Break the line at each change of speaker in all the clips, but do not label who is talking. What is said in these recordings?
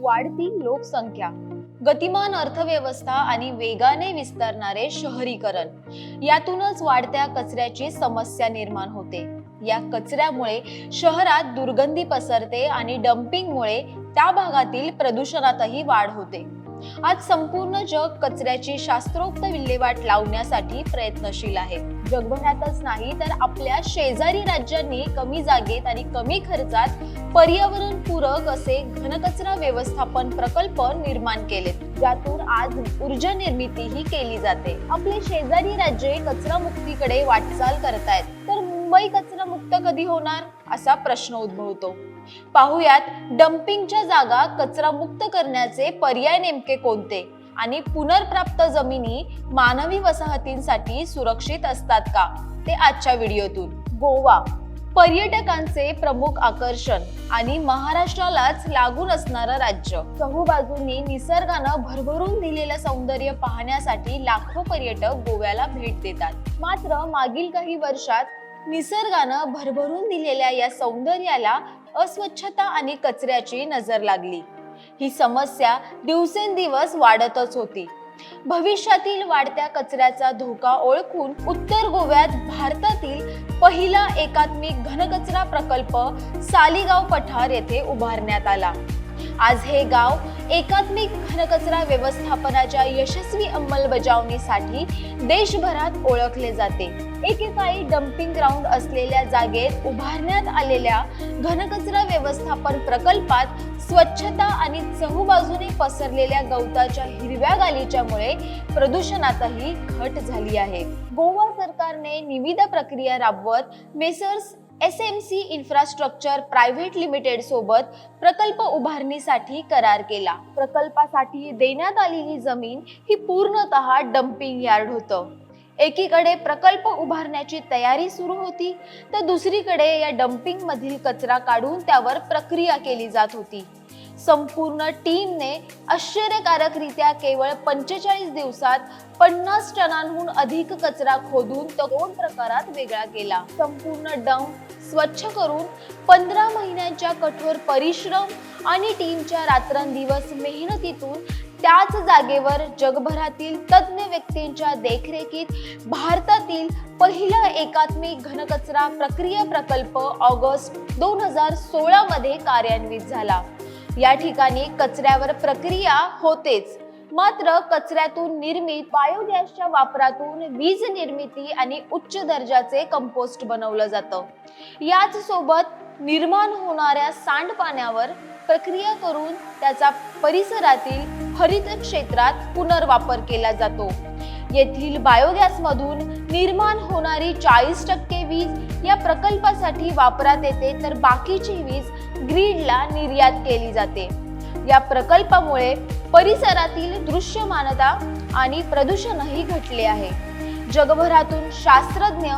वाढती लोकसंख्या गतिमान अर्थव्यवस्था आणि वेगाने विस्तारणारे शहरीकरण. यातूनच वाढत्या कचऱ्याची समस्या निर्माण होते. या कचऱ्यामुळे शहरात दुर्गंधी पसरते आणि डम्पिंगमुळे त्या भागातील प्रदूषणातही वाढ होते. आज संपूर्ण जग कचऱ्याची शास्त्रोक्त विल्हेवाट लावण्यासाठी प्रयत्नशील आहे. जगभरातच नाही तर आपल्या शेजारी राज्यांनी कमी जागेत आणि कमी खर्चात पर्यावरण पूरक असे घनकचरा व्यवस्थापन प्रकल्प निर्माण केलेत ज्यातून आज ऊर्जा निर्मिती ही केली जाते. आपले शेजारी राज्ये कचरा मुक्तीकडे वाटचाल करतायत. तर मुंबई कचरा मुक्त कधी होणार असा प्रश्न उद्भवतो. पाहुयात डम्पिंगच्या जागा कचरा मुक्त करण्याचे पर्याय नेमके कोणते? आणि पुनर्प्राप्त जमिनी मानवी वसाहतींसाठी सुरक्षित असतात का? ते आजच्या व्हिडिओतून. गोवा पर्यटकांचे प्रमुख आकर्षण आणि महाराष्ट्रालाच लागून असणारं राज्य. चहूबाजूंनी निसर्गानं भरभरून दिलेलं सौंदर्य पाहण्यासाठी लाखो पर्यटक गोव्याला भेट देतात. मात्र मागील काही वर्षात निसर्गानं भरभरून दिलेल्या या सौंदर्याला अस्वच्छता आणि कचऱ्याची नजर लागली. ही समस्या दिवसेंदिवस वाढतच होती. भविष्यातील वाढत्या कचऱ्याचा धोका ओळखून उत्तर गोव्यात भारतातील पहिला एकात्मिक घनकचरा प्रकल्प सालीगाव पठार येथे उभारण्यात आला. आज हे गाव एकात्मिक घनकचरा व्यवस्थापनाच्या यशस्वी अंमलबजावणीसाठी देशभरात ओळखले जाते. एकेकाळी डम्पिंग ग्राउंड असलेल्या जागेत उभारण्यात आलेल्या घनकचरा व्यवस्थापन प्रकल्पात स्वच्छता आणि चहूबाजूने पसरलेल्या गवताच्या हिरव्या गालीच्यामुळे प्रदूषणातही घट झाली आहे. गोवा सरकारने निविदा प्रक्रिया राबवत messrs S M C infrastructure private limited सोबत प्रकल्प उभारणीसाठी करार केला. प्रकल्पासाठी देण्यात आलेली जमीन ही पूर्णतः डम्पिंग यार्ड होतं. एकीकडे प्रकल्प उभारण्याची तयारी सुरू होती तर दुसरीकडे या डम्पिंग मधील कचरा काढून त्यावर प्रक्रिया केली जात होती. संपूर्ण टीमने आश्चर्यकारकरित्या केवळ पंचेचाळीस दिवसात पन्नास टनांहून अधिक कचरा खोदून तो दोन प्रकारात वेगळा केला. संपूर्ण डंप स्वच्छ करून पंधरा महिन्यांच्या कठोर परिश्रम आणि टीमच्या रात्रंदिवस मेहनतीतून त्याच जागेवर जगभरातील तज्ज्ञ व्यक्तींच्या देखरेखीत भारतातील पहिला एकात्मिक घनकचरा प्रक्रिया प्रकल्प ऑगस्ट दोन हजार सोळामध्ये कार्यान्वित झाला. या ठिकाणी कचऱ्यावर प्रक्रिया होतेच. मात्र कचऱ्यातून निर्मित बायोगॅसच्या वापरातून वीज निर्मिती आणि उच्च दर्जाचे कंपोस्ट बनवलं जातं. याच सोबत निर्माण होणाऱ्या सांडपाण्यावर प्रक्रिया करून त्याचा परिसरातील हरित क्षेत्रात पुनर्वापर केला जातो. येथील बायोगॅस मधून निर्माण होणारी चाळीस टक्के वीज या प्रकल्पासाठी वापरात येते तर बाकीची वीज ग्रीडला निर्यात केली जाते. या प्रकल्पामुळे परिसरातील दृश्यमानता आणि प्रदूषणही घटले आहे. जगभरातून शास्त्रज्ञ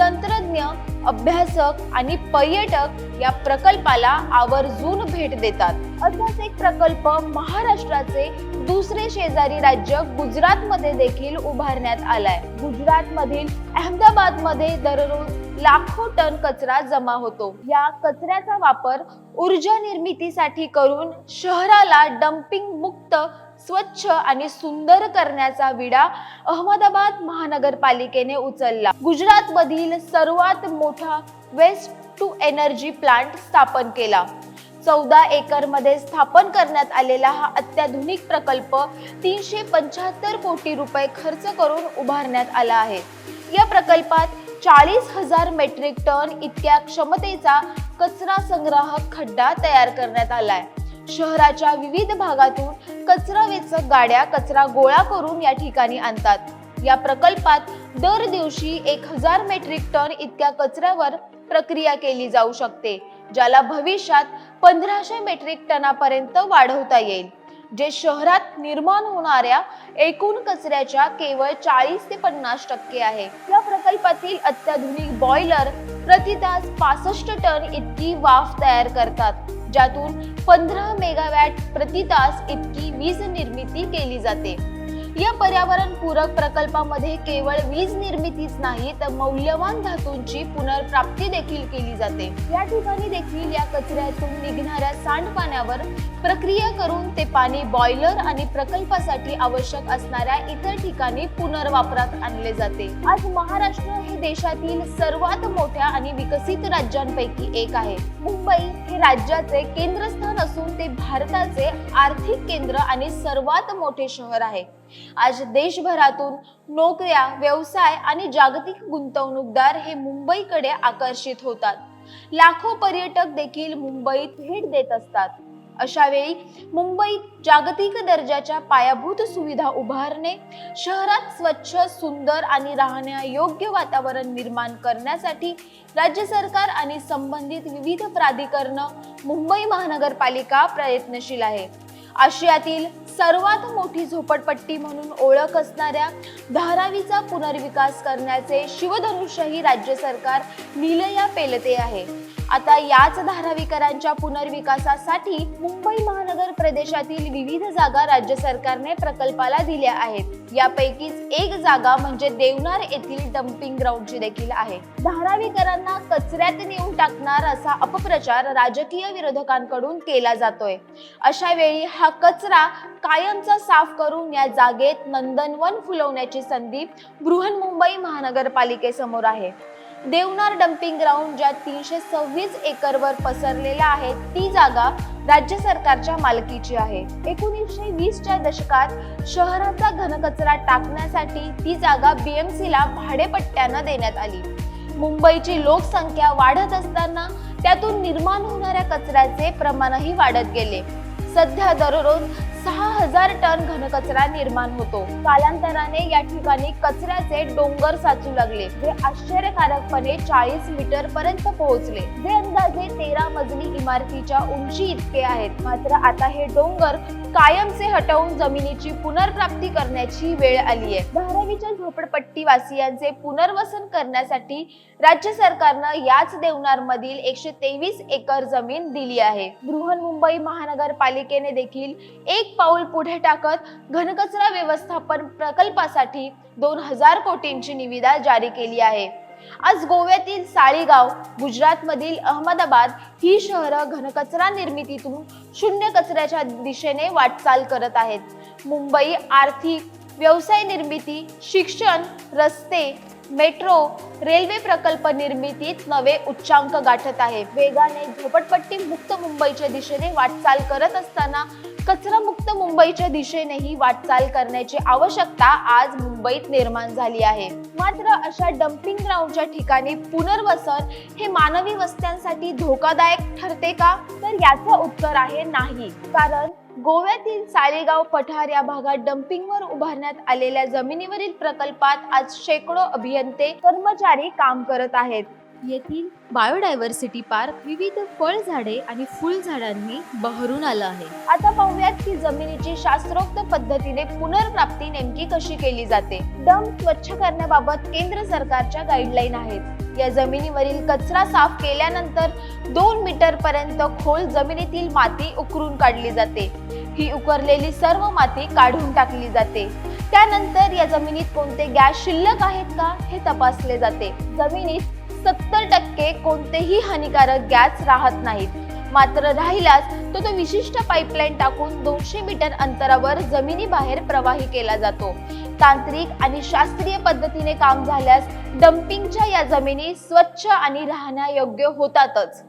तंत्रज्ञ अभ्यासक आणि पर्यटक या प्रकल्पाला आवर्जून भेट देतात. असाच एक प्रकल्प महाराष्ट्राचे दुसरे शेजारी राज्य गुजरात मध्ये देखील उभारण्यात आलाय. गुजरात मधील अहमदाबादमध्ये दररोज लाखो टन कचरा जमा होतो. या कचऱ्याचा वापर ऊर्जा निर्मितीसाठी करून शहराला डम्पिंग मुक्त स्वच्छ आणि सुंदर करण्याचा विडा अहमदाबाद महानगरपालिकेने उचलला. गुजरात मधील सर्वात मोठा वेस्ट टू एनर्जी प्लांट स्थापन केला. चौदा एकरमध्ये स्थापन करण्यात आलेला हा अत्याधुनिक प्रकल्प तीनशे पंच्याहत्तर कोटी रुपये खर्च करून उभारण्यात आला आहे. या प्रकल्पात चाळीस हजार मेट्रिक टन इतक्या क्षमतेचा कचरा संग्राहक खड्डा तयार करण्यात आलाय. शहराच्या विविध भागातून कचरा वेचक गाड्या कचरा गोळा करून या ठिकाणी आणतात. या प्रकल्पात दर दिवशी एक हजार मेट्रिक टन इतक्या कचऱ्यावर प्रक्रिया केली जाऊ शकते ज्याला भविष्यात पंधराशे मेट्रिक टनापर्यंत वाढवता येईल. जे शहरात निर्माण होणाऱ्या एकूण कचऱ्याच्या केवळ चाळीस ते पन्नास टक्के आहे. या प्रकल्पातील अत्याधुनिक बॉयलर प्रति तास पासष्ट टन इतकी वाफ तयार करतात. ज्यातून पंधरा मेगावॅट प्रति तास इतकी वीज निर्मिती केली जाते. या पर्यावरण पूरक प्रकल्पामध्ये केवळ वीज निर्मितीच नाही तर मौल्यवान धातूंची पुनर्प्राप्ती देखील केली जाते. या ठिकाणी देखील या कचऱ्यातून निघणाऱ्या सांडपाण्यावर प्रक्रिया करून ते पाणी बॉयलर आणि प्रकल्पासाठी आवश्यक असणाऱ्या इतर ठिकाणी पुनर्वापरात आणले जाते. आज महाराष्ट्र हे देशातील सर्वात मोठ्या आणि विकसित राज्यांपैकी एक आहे. मुंबई हे राज्याचे केंद्रस्थान असून ते भारताचे आर्थिक केंद्र आणि सर्वात मोठे शहर आहे. आज देशभरातून नोकऱ्या व्यवसाय आणि जागतिक गुंतवणूकदार हे मुंबईकडे आकर्षित होतात. लाखो पर्यटक देखील मुंबईत भेट देत असतात. अशा वेळी मुंबईत जागतिक दर्जाच्या पायाभूत सुविधा उभारणे शहरात स्वच्छ सुंदर आणि राहण्यायोग्य वातावरण निर्माण करण्यासाठी राज्य सरकार आणि संबंधित विविध प्राधिकरण मुंबई महानगरपालिका प्रयत्नशील आहे. आशियातील सर्वात मोठी झोपडपट्टी म्हणून ओळख असणाऱ्या धारावीचा पुनर्विकास करण्याचे शिवधनुष्यही राज्य सरकार निलया पेलते आहे. आता याच धारावीकरांच्या पुनर्विकासासाठी मुंबई महानगर प्रदेशातील विविध जागा राज्य सरकारने प्रकल्पाला दिल्या आहेत. यापैकीच एक जागा म्हणजे देवनार येथील डम्पिंग ग्राउंडची देखील आहे. धारावीकरांना कचऱ्यात नेऊन टाकणार असा अपप्रचार राजकीय विरोधकांकडून केला जातोय. अशा वेळी हा कचरा कायमचा साफ करून या जागेत नंदनवन फुलवण्याची संधी बृहन्मुंबई महानगरपालिकेसमोर आहे. देवनार डम्पिंग ग्राउंड ज्या तीनशे सव्वीस एकरवर पसरलेल्या आहेत ती जागा राज्य सरकारच्या मालकीची आहे. एकोणीसशे वीसच्या दशकात शहराचा घनकचरा टाकण्यासाठी ती जागा बीएमसीला भाडेपट्ट्यानं देण्यात आली. मुंबईची लोकसंख्या वाढत असताना त्यातून निर्माण होणाऱ्या कचऱ्याचे प्रमाणही वाढत गेले. सध्या दररोज सहा हजार टन घनकचरा निर्माण होतो. कालांतराने या ठिकाणी कचऱ्याचे डोंगर साचू लागले. जे आश्चर्यकारकपणे चाळीस मीटर पर्यंत पोहोचले. जे अंदाजे तेरा मजली इमारतीच्या उंची इतके आहेत. मात्र आता हे डोंगर कायमचे हटवून जमिनीची पुनर्प्राप्ती करण्याची वेळ आली आहे. धारावीच्या झोपडपट्टी वासियांचे पुनर्वसन करण्यासाठी राज्य सरकारनं याच देवनार मधील एकशे तेवीस एकर जमीन दिली आहे. बृहन्मुंबई महानगरपालिकेने देखील एक पाऊल पुढे टाकत घनकचरा व्यवस्थापन प्रकल्पासाठी दोन हजार कोटींची निविदा जारी केली आहे. आज गोव्यातील साळीगाव गुजरातमधील अहमदाबाद ही शहरं घनकचरा निर्मितीतून शून्य कचऱ्याच्या दिशेने वाटचाल करत आहेत. मुंबई आर्थिक व्यवसाय निर्मिती शिक्षण रस्ते मेट्रो रेल्वे प्रकल्प निर्मितीत नवे उच्चांक गाठत आहे. वेगाने झोपडपट्टी मुक्त मुंबईच्या दिशेने वाटचाल करत असताना कचरा मुक्त मुंबईच्या दिशेनेही वाटचाल करण्याची आवश्यकता आज मुंबईत निर्माण झाली आहे. मात्र अशा डम्पिंग ग्राउंडच्या ठिकाणी पुनर्वसन हे मानवी वस्त्यांसाठी धोकादायक ठरते का? तर याचं उत्तर आहे नाही. कारण गोव्यातील सालेगाव पठार या भागात डम्पिंगवर उभारण्यात आलेल्या जमिनीवरील प्रकल्पात आज शेकडो अभियंते कर्मचारी काम करत आहेत. येथील बायोडायव्हर्सिटी पार्क विविध फळझाडे आणि फुलझाडांनी बहरून आलं आहे. आता पाहूयात की जमिनीची शास्त्रोक्त पद्धतीने पुनर्प्राप्ती नेमकी कशी केली जाते? डंप स्वच्छ करण्याबाबत केंद्र सरकारच्या गाईडलाईन आहेत. या जमिनीवरील कचरा साफ केल्यानंतर दोन मीटर पर्यंत खोल जमिनीतील माती उकरून काढली जाते. ही उकरलेली सर्व माती काढून टाकली जाते. त्यानंतर या जमिनीत कोणते गॅस शिल्लक आहेत का हे तपासले जाते. जमिनीत सत्तर टक्के कोणतेही हानिकारक गॅस राहत नाहीत. मात्र राहिलाच तो तो विशिष्ट पाईपलाईन टाकून दोनशे मीटर अंतरावर जमिनीबाहेर प्रवाही केला जातो. तांत्रिक आणि शास्त्रीय पद्धतीने काम झाल्यास डम्पिंगच्या या जमिनी स्वच्छ आणि राहण्यायोग्य होतातच.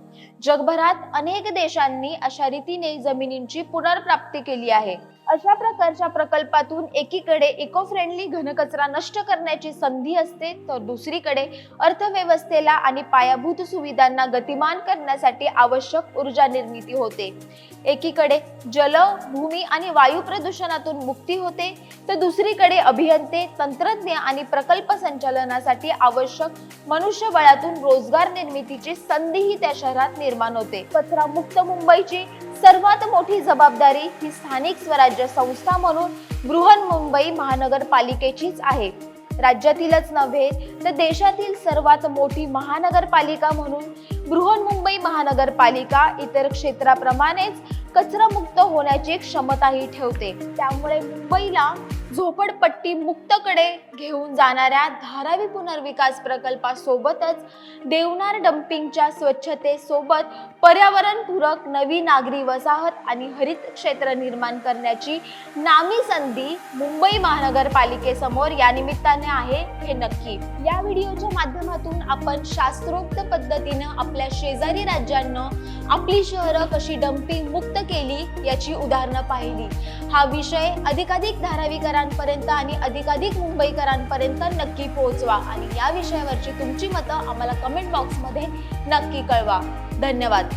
जगभरात अनेक देशांनी अशा रीतीने जमिनींची पुनर्प्राप्ती केली आहे. अशा प्रकारच्या प्रकल्पातून एकीकडे इको फ्रेंडली घनकचरा नष्ट करण्याची संधी असते तर दुसरीकडे अर्थव्यवस्थेला आणि पायाभूत सुविधांना गतिमान करण्यासाठी आवश्यक ऊर्जा निर्मिती होते. एकीकडे जल भूमी आणि वायू प्रदूषणातून मुक्ती होते तर दुसरीकडे अभियंते तंत्रज्ञ आणि प्रकल्प संचालनासाठी आवश्यक मनुष्यबळातून रोजगार निर्मितीची संधीही त्या शहरात निर्माण होते. कचरा मुक्त मुंबईची सर्वात मोठी जबाबदारी ही स्थानिक स्वराज्य संस्था म्हणून बृहन्मुंबई महानगरपालिकेचीच आहे. राज्यातीलच नव्हे तर देशातील सर्वात मोठी महानगरपालिका म्हणून बृहन्मुंबई महानगरपालिका इतर क्षेत्राप्रमाणेच कचरामुक्त होण्याची क्षमताही ठेवते. त्यामुळे मुंबईला झोपडपट्टी मुक्तकडे घेऊन जाणाऱ्या धारावी पुनर्विकास प्रकल्पासोबतच देवनार डम्पिंगच्या स्वच्छतेसोबत पर्यावरणपूरक नवी नागरी वसाहत आणि हरित क्षेत्र निर्माण करण्याची नामी संधी मुंबई महानगरपालिकेसमोर या निमित्ताने आहे हे नक्की. या व्हिडिओच्या माध्यमातून आपण शास्त्रोक्त पद्धतीनं आपल्या शेजारी राज्यांना आपली शहरं कशी डम्पिंग मुक्त केली याची उदाहरणं पाहिली. हा विषय अधिकाधिक धारावीकरांपर्यंत आणि अधिकाधिक मुंबईकरांपर्यंत नक्की पोहोचवा. आणि या विषयावरची तुमची मतं आम्हाला कमेंट बॉक्समध्ये नक्की कळवा. धन्यवाद.